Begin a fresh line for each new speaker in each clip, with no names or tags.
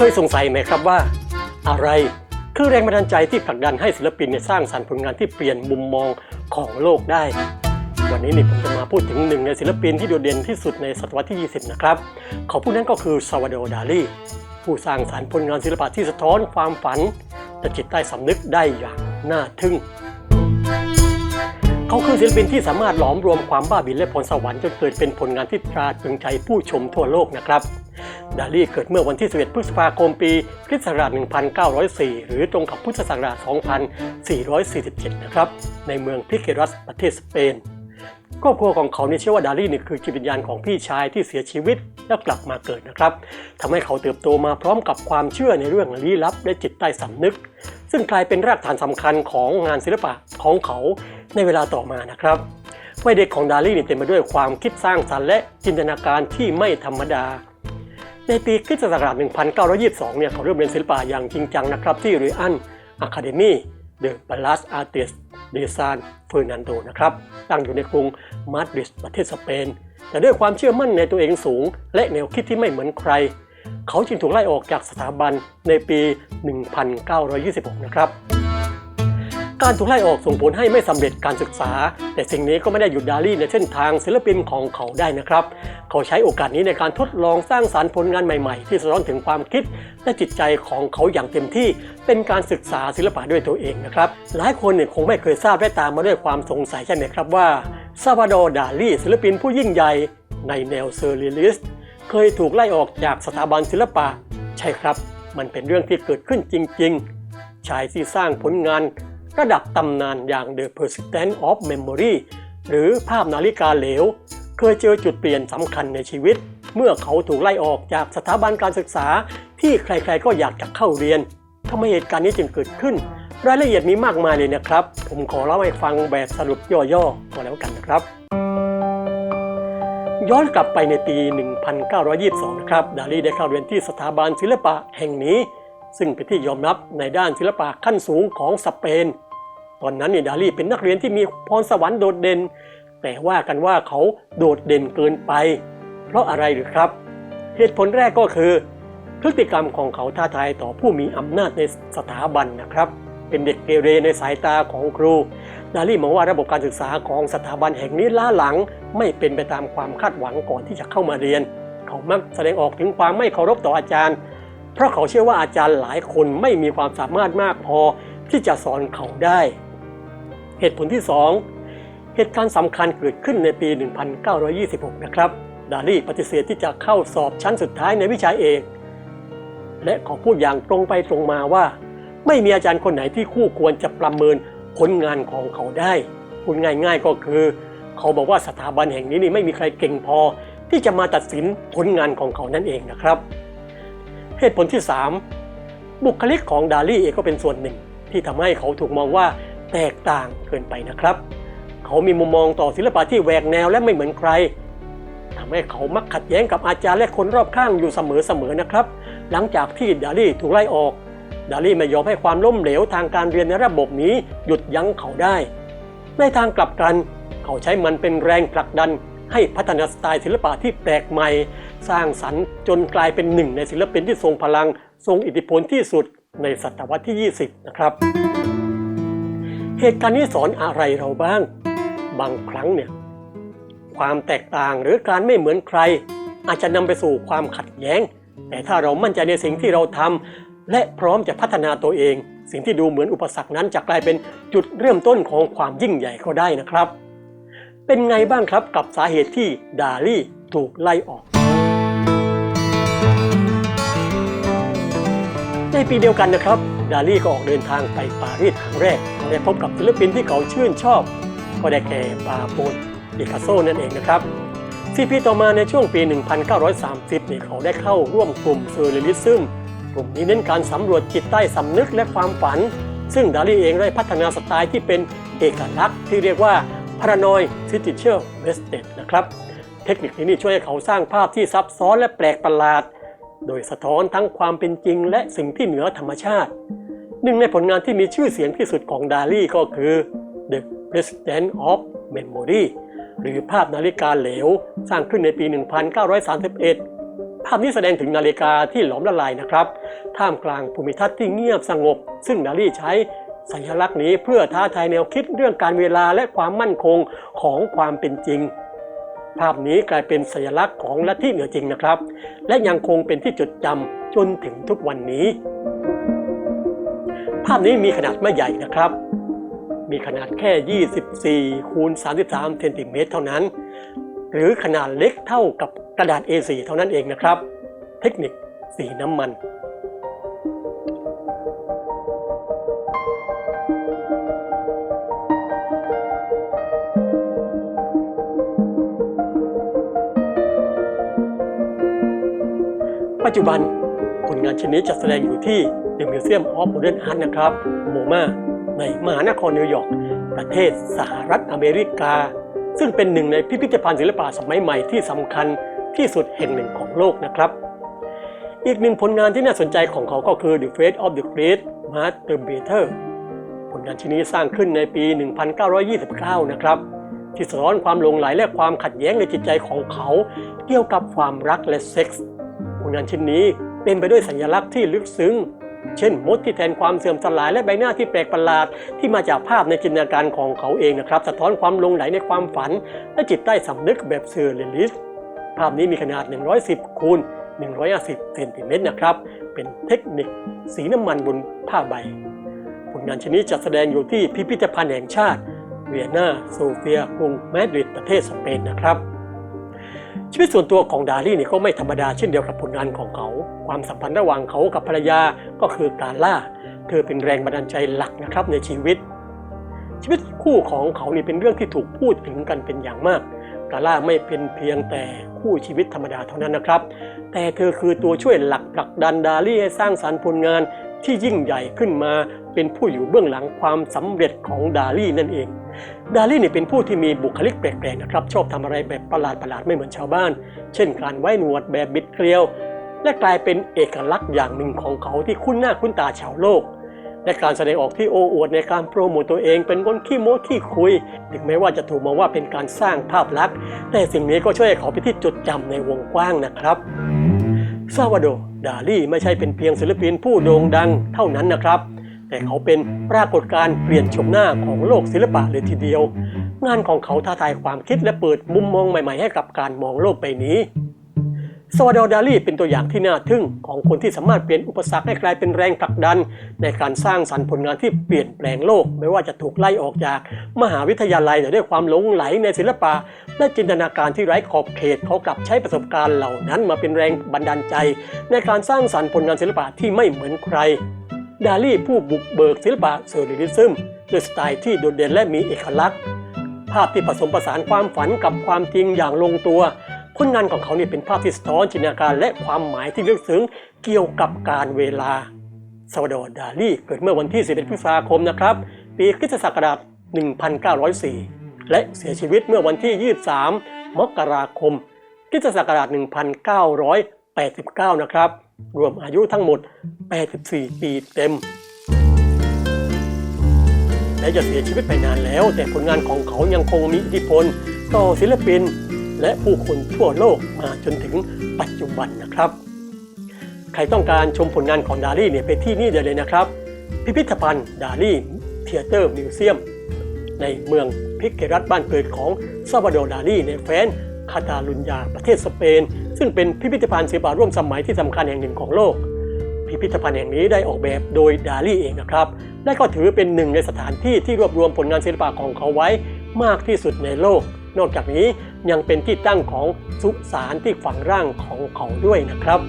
เคยสงสัยไหมครับว่า อะไรคือแรงบันดาลใจที่ผลักดันให้ศิลปินเนี่ยสร้างสรรค์ผลงานที่เปลี่ยนมุมมองของโลกได้ วันนี้นี่ผมจะมาพูดถึงหนึ่งในศิลปินที่โดดเด่นที่สุดในศตวรรษที่ 20 นะครับ เขาผู้นั้นก็คือซาวาโดดาลีผู้สร้างสรรค์ผลงานศิลปะที่สะท้อนความฝันและจิตใต้สำนึกได้อย่างน่าทึ่ง เขาคือศิลปินที่สามารถหลอมรวมความบ้าบิ่นและพรสวรรค์จนเกิดเป็นผลงานที่ตราตรึงใจผู้ชมทั่วโลกนะครับ ดาลี่เกิดเมื่อวันที่ 11 พฤษภาคมปีคริสต์ศักราช 1904 หรือตรงกับพุทธศักราช 2447 นะครับ ในเมืองพิเกรัสประเทศสเปนครอบครัวของเขาเนี่ยเชื่อว่าดาลี่นี่คือจิตวิญญาณของพี่ชายที่เสียชีวิตแล้วกลับมาเกิดนะครับทำให้เขาเติบโตมาพร้อมกับความเชื่อในเรื่องลี้ลับและจิตใต้สำนึก ซึ่งกลายเป็นรากฐานสำคัญของงานศิลปะของเขา ในเวลาต่อมานะครับวัยเด็กของดาลีนี่เต็มไปด้วยความคิดสร้างสรรค์และจินตนาการที่ไม่ธรรมดา ในปีคริสตศักราช 1922 เนี่ยเขาเริ่มเรียนศิลปะอย่างจริงจังนะครับ ที่เรอันอะคาเดมีเดอะปาลัสอาร์ติสเดซานเฟอร์นันโดนะครับ ตั้งอยู่ในกรุงมาดริดประเทศสเปน แต่ด้วยความเชื่อมั่นในตัวเองสูง และแนวคิดที่ไม่เหมือนใคร เขาจึงถูกไล่ออกจากสถาบันในปี 1926 นะครับ การถูกไล่ออกส่งผลให้ไม่สำเร็จการศึกษา แต่สิ่งนี้ก็ไม่ได้หยุดดาลี่ในเส้นทางศิลปินของเขาได้นะครับ เขาใช้โอกาสนี้ในการทดลองสร้างสารรค์ผลงานใหม่ๆ ที่สะท้อนถึงความคิด และจิตใจของเขาอย่างเต็มที่ เป็นการศึกษาศิลปะด้วยตัวเองนะครับ หลายคนเนี่ยคงไม่เคยทราบและตามมาด้วยความสงสัยใช่ไหมครับว่าซาวาโดดาลีศิลปินผู้ยิ่งใหญ่ในแนวเซอร์เรียลิสต์เคยถูกไล่ออกจากสถาบันศิลปะ ใช่ครับ มันเป็นเรื่องที่เกิดขึ้นจริง ๆ ชายที่สร้างผลงาน ระดับตำนานอย่าง The Persistent of Memory หรือภาพนาฬิกาเหลว เคยเจอจุดเปลี่ยนสำคัญในชีวิต เมื่อเขาถูกไล่ออกจากสถาบันการศึกษา ที่ใครๆก็อยากจะเข้าเรียนทำไมเหตุการณ์นี้จึงเกิดขึ้น รายละเอียดมีมากมายเลยนะครับ ผมขอเล่าให้ฟังแบบสรุปย่อๆก็แล้วกันนะครับ ย้อนกลับไปในปี 1922 นะครับ ดาลีได้เข้าเรียนที่สถาบันศิลปะแห่งนี้ ซึ่งเป็นที่ยอมรับในด้านศิลปะขั้นสูงของสเปน ตอนนั้นเนี่ยดาลี่เป็นนักเรียนที่มีพรสวรรค์โดดเด่น แต่ว่ากันว่าเขาโดดเด่นเกินไป เพราะอะไรหรือครับ เหตุผลแรกก็คือ พฤติกรรมของเขาท้าทายต่อผู้มีอำนาจในสถาบันนะครับ เป็นเด็กเกเรในสายตาของครู ดาลี่มองว่าระบบการศึกษาของสถาบันแห่งนี้ล้าหลัง ไม่เป็นไปตามความคาดหวังก่อนที่จะเข้ามาเรียน เขามักแสดงออกถึงความไม่เคารพต่ออาจารย์ เพราะเขาเชื่อว่าอาจารย์หลายคนไม่มีความสามารถมากพอที่จะสอนเขาได้ เหตุผลที่ 2 เหตุการณ์สำคัญเกิดขึ้นในปี 1926 นะครับ ดาลี่ปฏิเสธที่จะเข้าสอบชั้นสุดท้ายในวิชาเอก และขอพูดอย่างตรงไปตรงมาว่า ไม่มีอาจารย์คนไหนที่คู่ควรจะประเมินผลงานของเขาได้พูดง่ายๆก็คือ เขาบอกว่าสถาบันแห่งนี้นี่ไม่มีใครเก่งพอ ที่จะมาตัดสินผลงานของเขานั่นเองนะครับ เหตุผลที่ 3 บุคลิกของดาลี่เองก็เป็นส่วนหนึ่ง ที่ทำให้เขาถูกมองว่า แตกต่างเกินไปนะครับ เขามีมุมมองต่อศิลปะที่แหวกแนวและไม่เหมือนใครทำให้เขามักขัดแย้งกับอาจารย์และคนรอบข้างอยู่เสมอๆนะครับ หลังจากที่ดาลี่ถูกไล่ออก ดาลี่ไม่ยอมให้ความล้มเหลวทางการเรียนในระบบนี้หยุดยั้งเขาได้ ในทางกลับกัน เขาใช้มันเป็นแรงผลักดัน ให้พัฒนาสไตล์ศิลปะที่แปลกใหม่ สร้างสรรค์จนกลายเป็นหนึ่งในศิลปินที่ทรงพลัง ทรงอิทธิพลที่สุดในศตวรรษที่ 20 นะครับ เหตุการณ์นี้สอนอะไรเราบ้าง บางครั้งเนี่ย ความแตกต่างหรือการไม่เหมือนใคร อาจจะนำไปสู่ความขัดแย้ง แต่ถ้าเรามั่นใจในสิ่งที่เราทำและพร้อมจะพัฒนาตัวเอง สิ่งที่ดูเหมือนอุปสรรคนั้นจะกลายเป็นจุดเริ่มต้นของความยิ่งใหญ่ก็ได้นะครับ เป็นไงบ้างครับกับสาเหตุที่ดาลี่ถูกไล่ออก ในปีเดียวกันนะครับ ดาลี่ก็ออกเดินทางไปปารีสครั้งแรกได้พบกับศิลปินที่เขาชื่นชอบ ก็ได้แก่ปาโปนปิกัสโซนั่นเองนะครับสี่ปีต่อมาในช่วงปี 1930นี่เขาได้เข้าร่วมกลุ่มเซอร์เรลิซึมกลุ่มนี้เน้นการสำรวจจิตใต้สำนึกและความฝัน ซึ่งดาลี่เองได้พัฒนาสไตล์ที่เป็นเอกลักษณ์ที่เรียกว่า Paranoid Signature Method นะครับ เทคนิคนี้ช่วยให้เขาสร้างภาพที่ซับซ้อนและแปลกประหลาด โดยสะท้อนทั้งความเป็นจริงและสิ่งที่เหนือธรรมชาติ หนึ่งในผลงานที่มีชื่อเสียงที่สุดของดาลี่ก็คือ The President of Memory หรือภาพนาฬิกาเหลว สร้างขึ้นในปี 1931 ภาพนี้แสดงถึงนาฬิกาที่หลอมละลายนะครับ ท่ามกลางภูมิทัศน์ที่เงียบสงบ ซึ่งดาลี่ใช้สัญลักษณ์นี้เพื่อท้าทายแนวคิดเรื่องการเวลาและความมั่นคงของความเป็นจริง ภาพนี้กลายเป็นสัญลักษณ์ของลัทธิเหนือจริงนะครับ และยังคงเป็นที่จดจำจนถึงทุกวันนี้ ภาพนี้มีขนาดไม่ใหญ่นะครับ มีขนาดแค่ 24 คูณ 33 เซนติเมตรเท่านั้น หรือขนาดเล็กเท่ากับกระดาษ A4 เท่านั้นเองนะครับ เทคนิคสีน้ำมัน ปัจจุบันผลงานชิ้นนี้จัดแสดงอยู่ที่ The Museum of Modern Art นะครับโมมาในมหานครนิวยอร์กประเทศสหรัฐอเมริกา ซึ่งเป็นหนึ่งในพิพิธภัณฑ์ศิลปะสมัยใหม่ที่สำคัญที่สุดแห่งหนึ่งของโลกนะครับ อีกหนึ่งผลงานที่น่าสนใจของเขาก็คือ The Fate of the Great Masturbator ผลงานชิ้นนี้สร้างขึ้นในปี 1929 นะครับที่สะท้อนความหลงไหลและความขัดแย้งในจิตใจของเขา เกี่ยวกับความรักและเซ็กส์ ผลงานชิ้นนี้เป็นไปด้วยสัญลักษณ์ที่ลึกซึ้ง เช่นมดที่แทนความเสื่อมสลายและใบหน้าที่แปลกประหลาด ที่มาจากภาพในจินตนาการของเขาเองนะครับ สะท้อนความลงไหลในความฝัน และจิตใต้สำนึกแบบเซอร์เรลิสภาพนี้มีขนาด 110คูณ150เซนติเมตรนะครับ เป็นเทคนิคสีน้ำมันบนผ้าใบ ผลงานชิ้นนี้จัดแสดงอยู่ที่พิพิธภัณฑ์แห่งชาติ เวียนนาโซเฟียกรุงมาดริดประเทศสเปนนะครับ ชีวิตส่วนตัวของดาลี่นี่ก็ไม่ธรรมดาเช่นเดียวกับผลงานของเขา ความสัมพันธ์ระหว่างเขากับภรรยาก็คือการล่า เธอเป็นแรงบันดาลใจหลักนะครับในชีวิต ชีวิตคู่ของเขานี่เป็นเรื่องที่ถูกพูดถึงกันเป็นอย่างมาก กาล่าไม่เป็นเพียงแต่คู่ชีวิตธรรมดาเท่านั้นนะครับ แต่เธอคือตัวช่วยหลักผลักดันดาลี่ให้สร้างสรรค์ผลงาน ที่ยิ่งใหญ่ขึ้นมาเป็นผู้อยู่เบื้องหลังความสำเร็จของดาลี่นั่นเอง ดาลี่เนี่ยเป็นผู้ที่มีบุคลิกแปลกๆนะครับชอบทำอะไรแบบประหลาดๆไม่เหมือนชาวบ้าน เช่นการไว้หนวดแบบบิดเกลียว และกลายเป็นเอกลักษณ์อย่างหนึ่งของเขาที่คุ้นหน้าคุ้นตาชาวโลก และการแสดงออกที่โอ้อวดในการโปรโมตตัวเองเป็นคนขี้โม้ขี้คุย ถึงแม้ว่าจะถูกมองว่าเป็นการสร้างภาพลักษณ์ แต่สิ่งนี้ก็ช่วยให้เขาเป็นที่จดจำในวงกว้างนะครับ ซาวาโด ดาลีไม่ใช่เป็นเพียงศิลปินผู้โด่งดังเท่านั้นนะครับ แต่เขาเป็นปรากฏการณ์เปลี่ยนชมหน้าของโลกศิลปะเลยทีเดียว งานของเขาท้าทายความคิดและเปิดมุมมองใหม่ ๆ ให้กับการมองโลกใบนี้ สวาดอร์ดาลีเป็นตัวอย่างที่น่าทึ่งของคนที่สามารถเปลี่ยนอุปสรรคให้กลายเป็นแรงผลักดัน ในการสร้างสรรค์ผลงานที่เปลี่ยนแปลงโลก ไม่ว่าจะถูกไล่ออกจากมหาวิทยาลัยแต่ด้วยความหลงไหลในศิลปะ และจินตนาการที่ไร้ขอบเขตเขากลับใช้ประสบการณ์เหล่านั้นมาเป็นแรงบันดาลใจ ในการสร้างสรรค์ผลงานศิลปะที่ไม่เหมือนใคร ดาลีผู้บุกเบิกศิลปะเซอร์เรลิซึมด้วยสไตล์ที่โดดเด่นและมีเอกลักษณ์ ภาพที่ผสมผสานความฝันกับความจริงอย่างลงตัว ผลงานของเขาเนี่ยเป็นภาพที่สะท้อนจินตนาการและความหมายที่ลึกซึ้งเกี่ยวกับการเวลาซาวดอร์ดาลีเกิดเมื่อวันที่11พฤษภาคมนะครับ ปีคริสตศักราช 1904 และเสียชีวิตเมื่อวันที่ 23 มกราคมคริสตศักราช 1989 นะครับ รวมอายุทั้งหมด 84 ปีเต็มแม้จะเสียชีวิตไปนานแล้ว แต่ผลงานของเขายังคงมีอิทธิพล ต่อศิลปิน และผู้คนทั่วโลกมาจนถึงปัจจุบันนะครับ ใครต้องการชมผลงานของดาลี่เนี่ยไปที่นี่ได้เลยนะครับ พิพิธภัณฑ์ดาลี่เทเตอร์มิวเซียมในเมืองพิกเกรัตบ้านเกิดของซาบาโดดาลีในแฟนคาตาลุญญาประเทศสเปน ซึ่งเป็นพิพิธภัณฑ์ศิลปะร่วมสมัยที่สำคัญแห่งหนึ่งของโลก พิพิธภัณฑ์แห่งนี้ได้ออกแบบโดยดาลีเองนะครับ และก็ถือเป็นหนึ่งในสถานที่ที่รวบรวมผลงานศิลปะของเขาไว้มากที่สุดในโลก นอกจากนี้ยังเป็นที่ตั้งของสุสานที่ฝังร่างของเขาด้วยนะครับ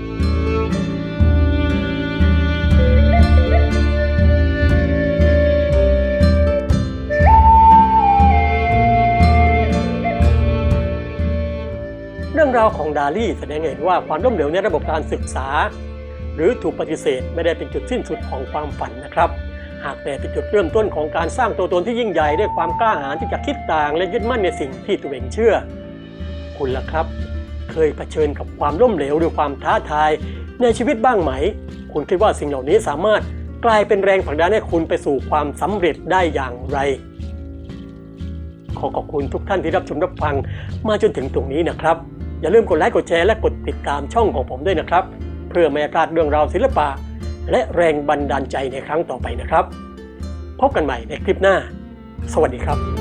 เรื่องราวของดาลี่แสดงให้เห็นว่าความล้มเหลวในระบบการศึกษา หรือถูกปฏิเสธไม่ได้เป็นจุดสิ้นสุดของความฝันนะครับ หากแต่เป็นจุดเริ่มต้นของการสร้างตัวตนที่ยิ่งใหญ่ด้วยความกล้าหาญที่จะคิดต่างและยึดมั่นในสิ่งที่ตัวเองเชื่อ คุณล่ะครับ เคยเผชิญกับความล้มเหลวหรือความท้าทาย ในชีวิตบ้างไหม คุณคิดว่าสิ่งเหล่านี้สามารถกลายเป็นแรงผลักดันให้คุณไปสู่ความสำเร็จได้อย่างไร ขอขอบคุณทุกท่านที่รับชมรับฟังมาจนถึงตรงนี้นะครับ อย่าลืมกดไลค์กดแชร์และกดติดตามช่องของผมด้วยนะครับ เพื่อไม่พลาดเรื่องราวศิลปะ และแรงบันดาลใจในครั้งต่อไปนะครับ พบกันใหม่ในคลิปหน้า สวัสดีครับ